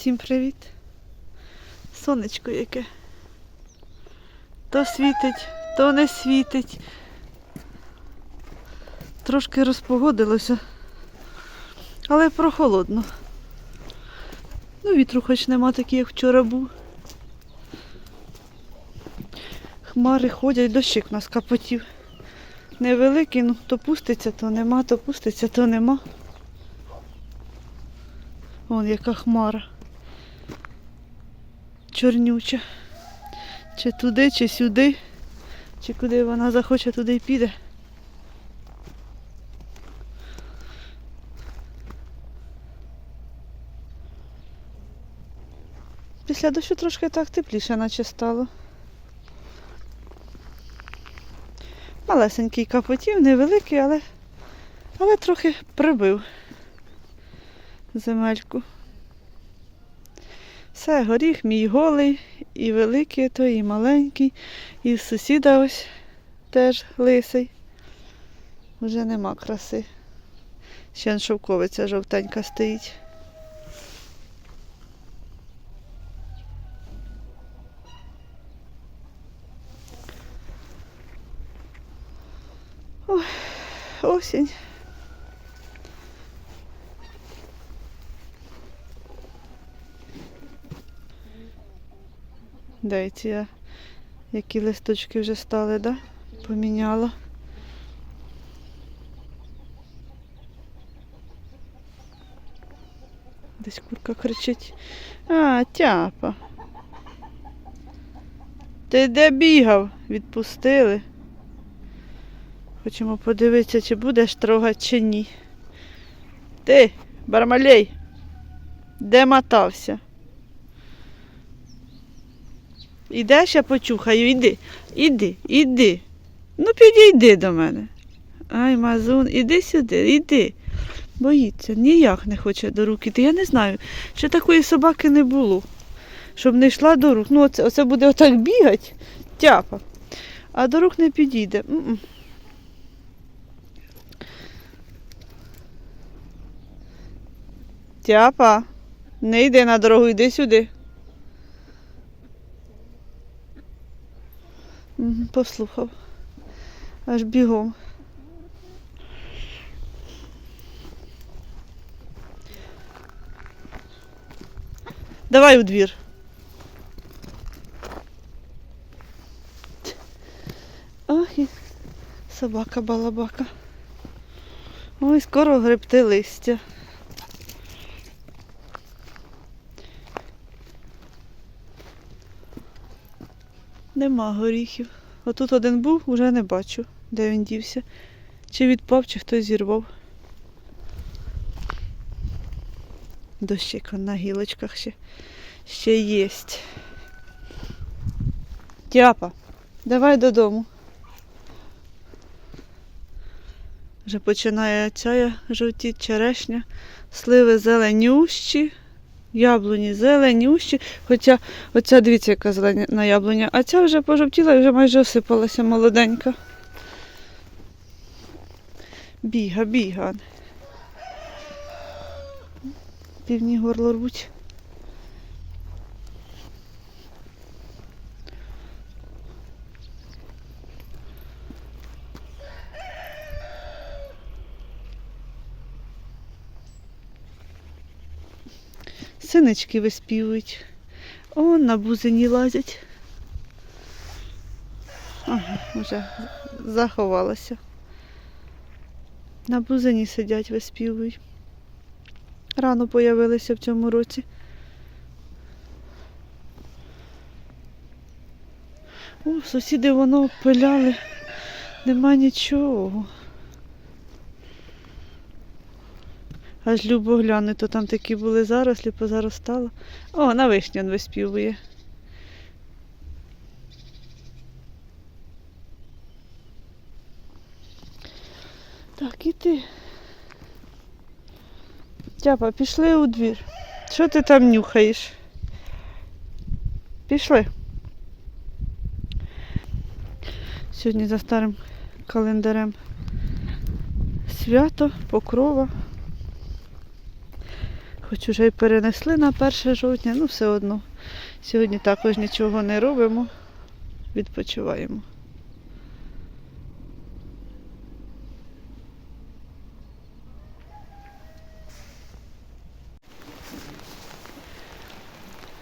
Всім привіт. Сонечко яке. То світить, то не світить. Трошки розпогодилося, але прохолодно. Ну, вітру хоч нема такий, як вчора був. Хмари ходять, дощик нас капотів. Невеликий, ну то пуститься, то нема, то пуститься, то нема. Вон яка хмара. Чорнюча. Чи туди, чи сюди, чи куди вона захоче, туди й піде. Після дощу трошки так тепліше, наче стало. Малесенький капотів, невеликий, але, але трохи прибив земельку. Все, горіх мій голий, і великий той, і маленький, і сусіда ось теж лисий. Вже нема краси. Ще шовковиця жовтенька стоїть. Ой, осінь. Я які листочки вже стали, да? Поміняла. Десь курка кричить. А, тяпа. Ти де бігав? Відпустили. Хочемо подивитися, чи будеш трогати, чи ні. Ти, Бармалей, де мотався? Ідеш, я почухаю, іди, іди, іди. Ну підійди до мене. Ай, мазун, іди сюди, іди. Боїться, ніяк не хоче до рук іти. Я не знаю, ще такої собаки не було, щоб не йшла до рук. Ну, оце, оце буде отак бігати, тяпа. А до рук не підійде. М-м. Тяпа, не йди на дорогу, йди сюди. Послухав. Аж бігом. Давай у двір. Ох, і собака балабака. Ой, скоро гребти листя. Нема горіхів. Отут один був, уже не бачу, де він дівся. Чи відпав, чи хтось зірвав. Дощик на гілочках ще, ще єсть. Тяпа, давай додому. Вже починає ця жовті черешня, сливи зеленющі, яблуні зелені, ущі. Хоча оця дивіться, яка зелена яблуня, а ця вже пожовтіла і вже майже осипалася молоденька. Біга, біга. Півні горло рвуть. Синички виспівують. О, на бузині лазять. Ага, вже заховалася. На бузині сидять, виспівують. Рано появилися в цьому році. О, сусіди воно пиляли. Нема нічого. Аж любо гляну, то там такі були зарослі, позаростало. О, на вишню он виспівує. Так, і ти. Тяпа, пішли у двір. Що ти там нюхаєш? Пішли. Сьогодні за старим календарем свято, покрова. Хоч уже й перенесли на 1 жовтня, ну все одно. Сьогодні також нічого не робимо, відпочиваємо.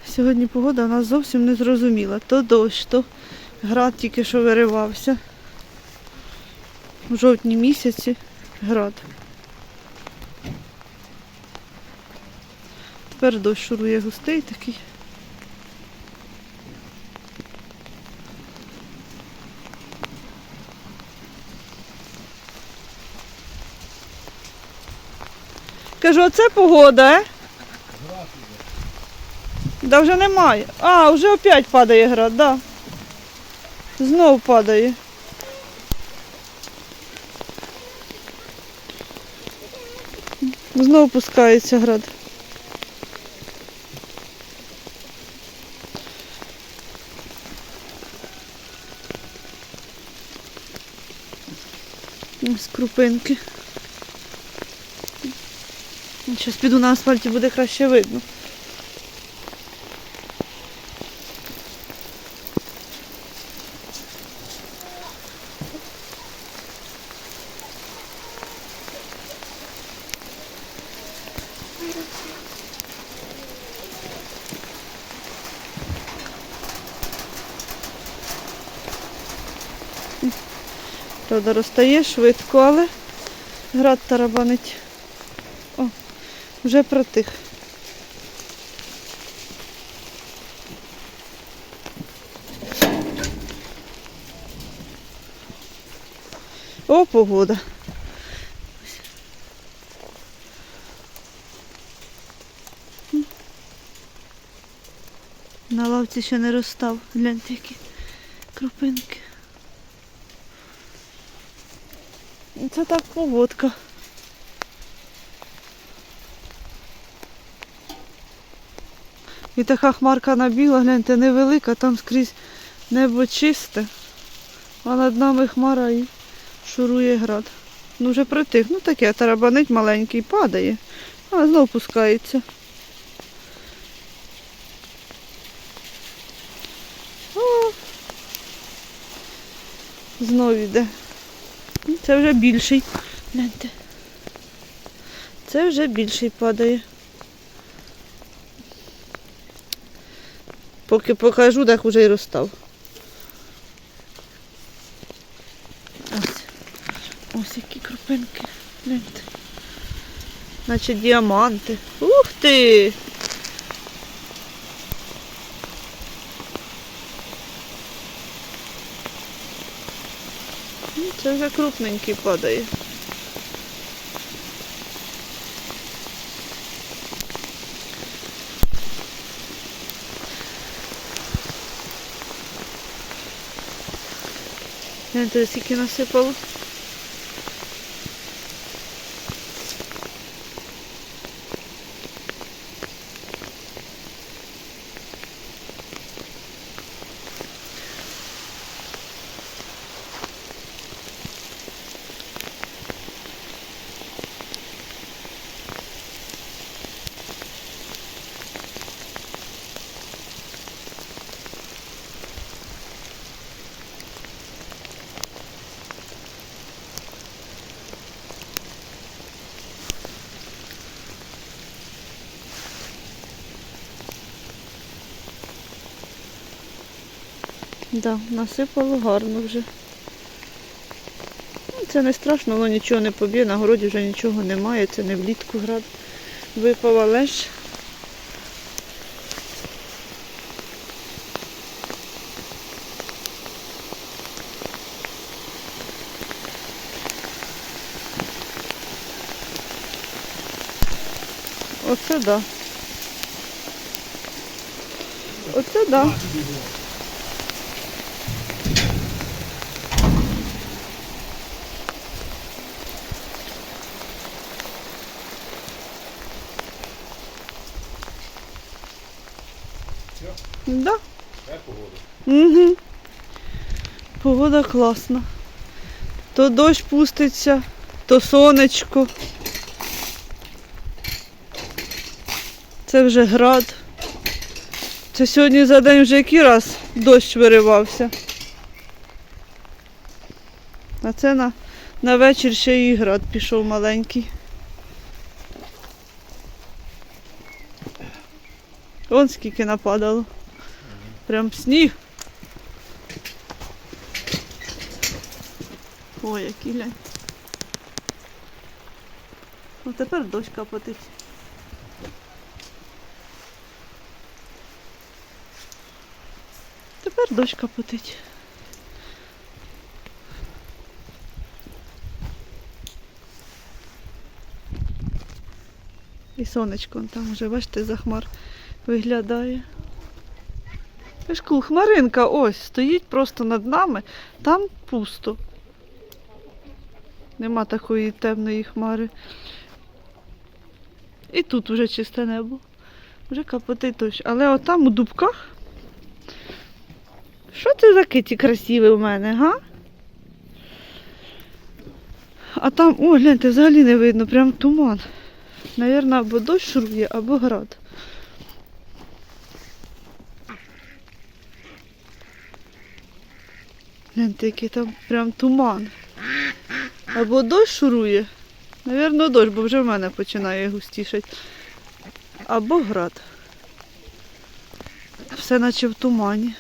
Сьогодні погода у нас зовсім не зрозуміла. То дощ, то град тільки що виривався. У жовтні місяці град. Тепер дощ шурує густий такий. Кажу, оце погода, е? Да вже немає. А, вже опять падає град, да. Знов падає. Знов пускається град. Ось. Зараз піду на асфальті, буде краще видно. Правда, розтає швидко, але град тарабанить. О, вже протих. О, погода. На лавці ще не розстав. Гляньте, які крупинки. Це так погодка. І така хмарка набіла, гляньте, невелика, там скрізь небо чисте, а над нами хмара і шурує град. Ну вже притих, ну таке, тарабанить маленький, падає, а знов пускається. О! Знов іде. Це вже більший. Гляньте. Це вже більший падає. Поки покажу, так уже й розстав. Ось. Ось які крупинки. Гляньте. Наче діаманти. Ух ти! Ну, Це вже крупненький падає. Гляньте, скільки насипало. Да, насипало гарно вже. Ну, Це не страшно, воно нічого не поб'є, на городі вже нічого немає, це не влітку град випав, але ж. Оце да. Оце да. Це погода. Угу. Погода класна. То дощ пуститься, то сонечко. Це вже град. Це сьогодні за день вже який раз дощ виривався. А це на, на вечір ще і град пішов маленький. Вон скільки нападало. Прям сніг. Ой, який глянь. Ну тепер дощ капотить. Тепер дощ капотить. І сонечко там вже, бачите, за хмар виглядає. Пішку, хмаринка ось стоїть просто над нами, там пусто. Нема такої темної хмари. І тут вже чисте небо. Вже капотить дощ. Але отам у дубках. Що це за киті красиві у мене, га? А там, о, гляньте, взагалі не видно, прям туман. Навірно, або дощ шурує, або град. Гляньте, який там прям туман. Або дощ шурує. Навірно, дощ, бо вже в мене починає густішати. Або град. Все наче в тумані.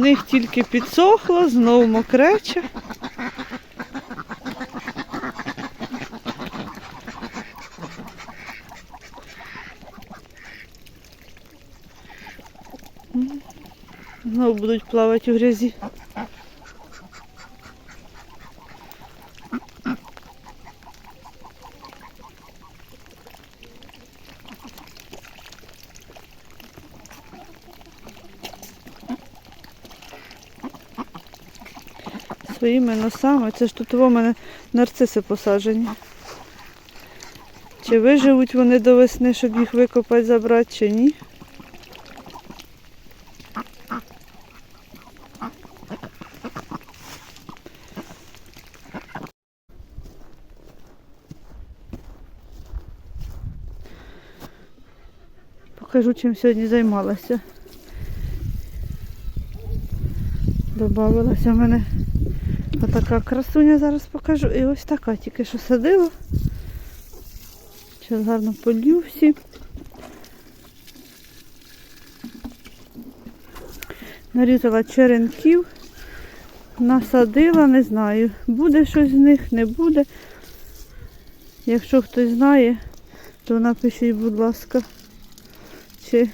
Них тільки підсохло, знову мокрече. Знову будуть плавати у грязі. Своїми носами. Це ж тут у мене нарциси посаджені. Чи виживуть вони до весни, щоб їх викопати, забрати, чи ні? Покажу, чим сьогодні займалася. Добавилася в мене отака красуня, зараз покажу. І ось така тільки що садила. Зараз гарно полью всі. Нарізала черенків, насадила, не знаю, буде щось з них, не буде. Якщо хтось знає, то напишіть, будь ласка, чи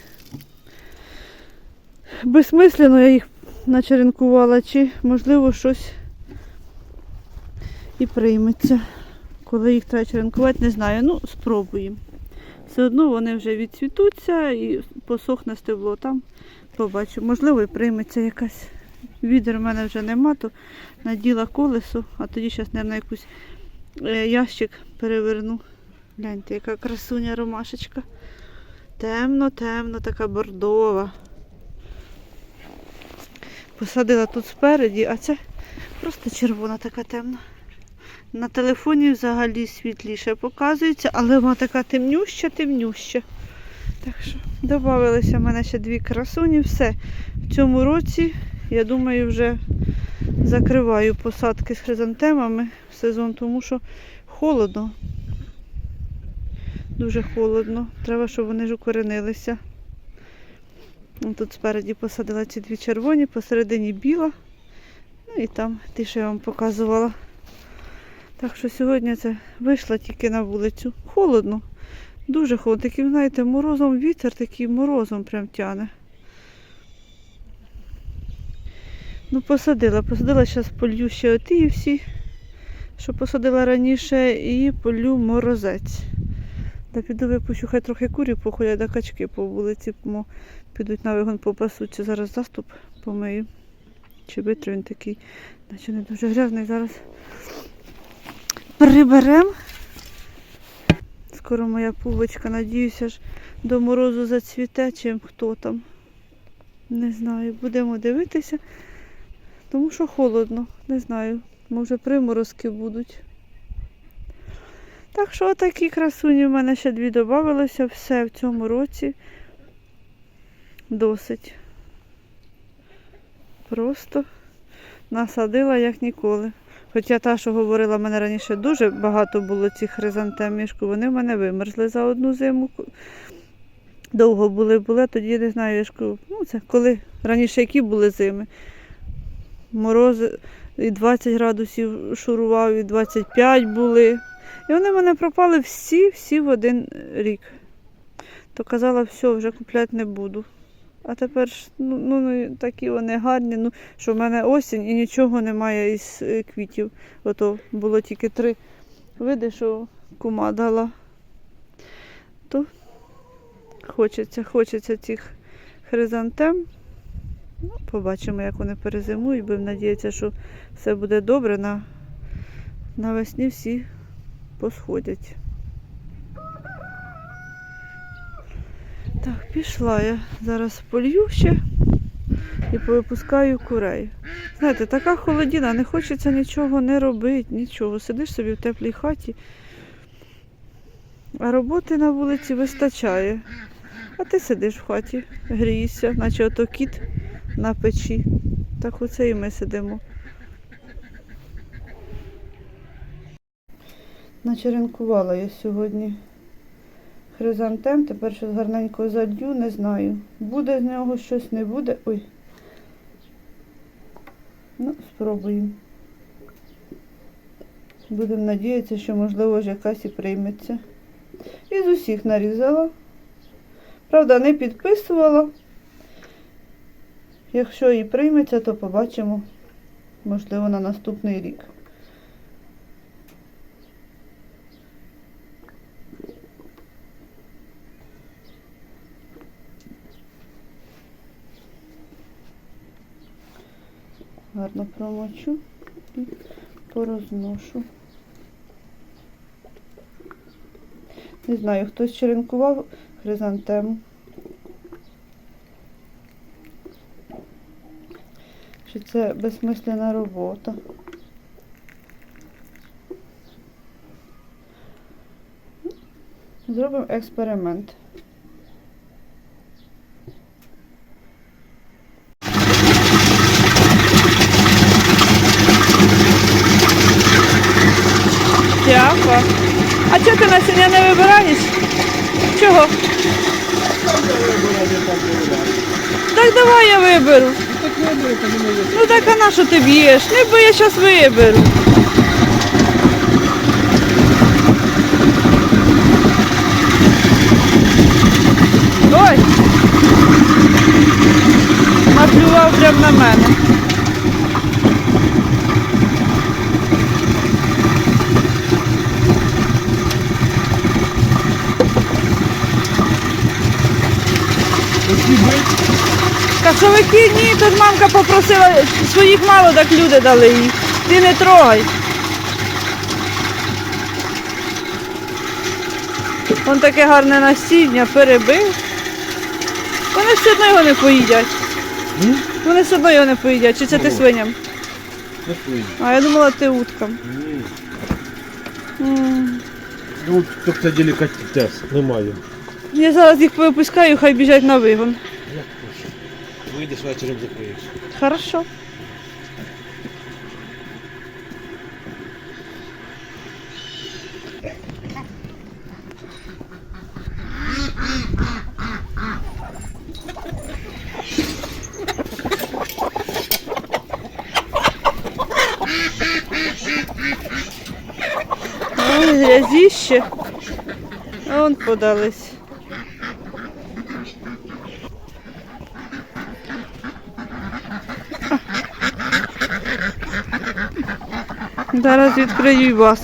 безсмислено я їх начеренкувала, чи можливо щось і прийметься. Коли їх треба черенкувати, не знаю. Ну, спробуємо. Все одно вони вже відцвітуться і посохне стебло там. Побачу. Можливо, і прийметься якась. Відер в мене вже нема, то наділа колесо, а тоді зараз, мабуть, якийсь ящик переверну. Гляньте, яка красуня ромашечка. Темно, темно, така бордова. Посадила тут спереді, а це просто червона така темна. На телефоні взагалі світліше показується, але вона така темнюща, темнюща. Так що додавалися в мене ще дві красуні. Все. В цьому році, я думаю, вже закриваю посадки з хризантемами в сезон, тому що холодно. Дуже холодно. Треба, щоб вони ж укоренилися. Тут спереді посадила ці дві червоні, посередині біла. Ну і там ті, що я вам показувала. Так що сьогодні це вийшла тільки на вулицю. Холодно. Дуже холодно. Таким, знаєте, морозом вітер такий морозом прям тяне. Ну, посадила. Посадила зараз полью ще оті всі, що посадила раніше, і полю морозець. Та піду випущу, хай трохи курів походять, да качки по вулиці мо, підуть на вигон попасуться. Зараз заступ помию. Чи витру він такий, наче не дуже грязний. Зараз приберемо. скоро моя пубочка. Надіюся ж до морозу зацвіте, чим хто там. Не знаю, будемо дивитися, тому що холодно, не знаю. Може приморозки будуть. Так що такі красуні в мене ще дві додавалося. Все в цьому році досить. Просто насадила як ніколи. Хоча та, що говорила, в мене раніше дуже багато було цих хризантем мішку, вони в мене вимерзли за одну зиму. Довго були, були, тоді не знаю, я ж ну це коли раніше які були зими. Морози і 20 градусів шурував, і 25 були. І вони в мене пропали всі, всі в один рік. То казала, все, вже купляти не буду. А тепер ж, ну, ну, ну, такі вони гарні, ну, що в мене осінь і нічого немає із е, квітів. Ото було тільки три види, що кума дала. То хочеться, хочеться цих хризантем. Ну, побачимо, як вони перезимують. Будемо надіятися, що все буде добре. На, навесні всі посходять. Так, пішла я. Зараз полью ще і повипускаю курей. Знаєте, така холодіна, не хочеться нічого не робити, нічого. Сидиш собі в теплій хаті, а роботи на вулиці вистачає. А ти сидиш в хаті, грієшся, наче ото кіт на печі. Так оце і ми сидимо. Начеренкувала я сьогодні хризантем, тепер щось гарненько залью, не знаю. Буде з нього щось, не буде. Ой. Ну, спробуємо. Будемо надіятися, що можливо ж якась і прийметься. І з усіх нарізала. Правда, не підписувала. Якщо і прийметься, то побачимо, можливо, на наступний рік. Гарно промочу і порозношу. Не знаю, хтось черенкував хризантему. Чи це безсмисленна робота? Зробимо експеримент. Дякую. А чого ти насіння не вибираєш? Чого? Так давай я виберу. Ну так а на що ти б'єш? Не бо я зараз виберу. Ой! Наплював прямо на мене. Кашовики ні, тут мамка попросила, своїх мало, так люди дали їх. Ти не трогай. Вон таке гарне насіння, перебив. Вони все одно його не поїдять. М? Вони все одно його не поїдять. Чи це ти Ну. свиням? Не. А я думала, ти уткам. Ні. М. Ну, це делікатес, немає. Я зараз їх випускаю, хай біжать на вигон. Выйдешь вечером закроешь. Хорошо. Ой, грязище. А он подались. Зараз відкрию вас.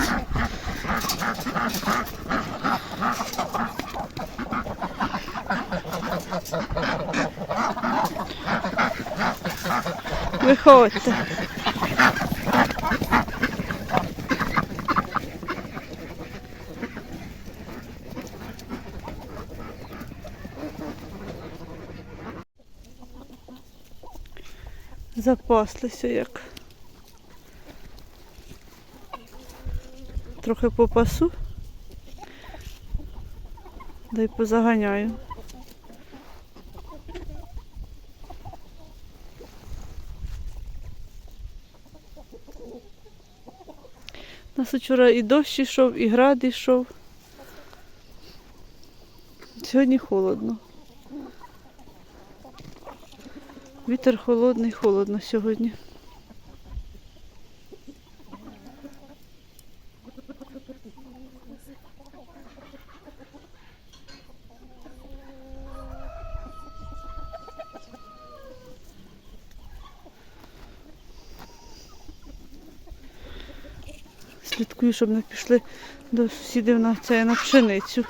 Виходьте. Запаслися як. Трохи попасу. Да й позаганяю. У нас вчора і дощ йшов, і град йшов. Сьогодні холодно. Вітер холодний, холодно сьогодні. Слідкую, щоб не пішли до сусідів на це на пшеницю.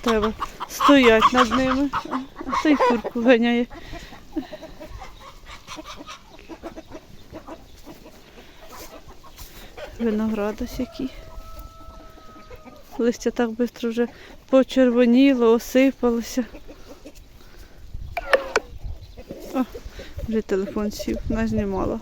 Треба стоять над ними, а той курку ганяє. Виноград ось який. Листя так швидко вже почервоніло, осипалося. О, вже телефон сів, не знімала.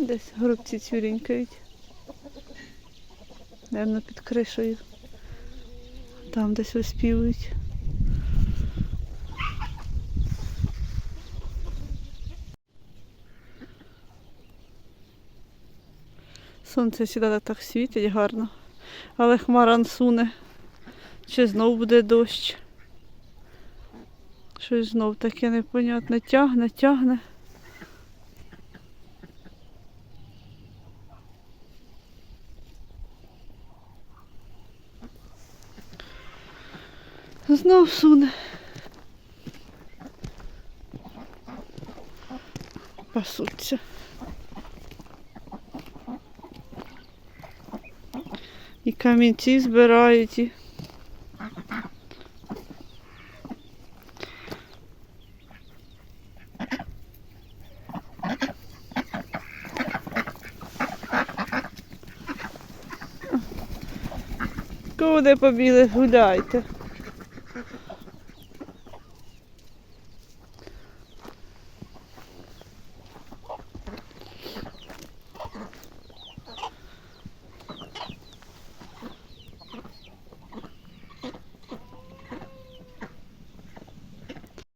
Десь горобці цвірінькають. Наверно, під кришею. Там десь виспівують. Сонце сідає так світить гарно. Але хмара суне. Чи знов буде дощ? Щось знов таке непонятне. Тягне, тягне. Знов. Пасуться. І камінці збирають. І... Куди побіли, гуляйте.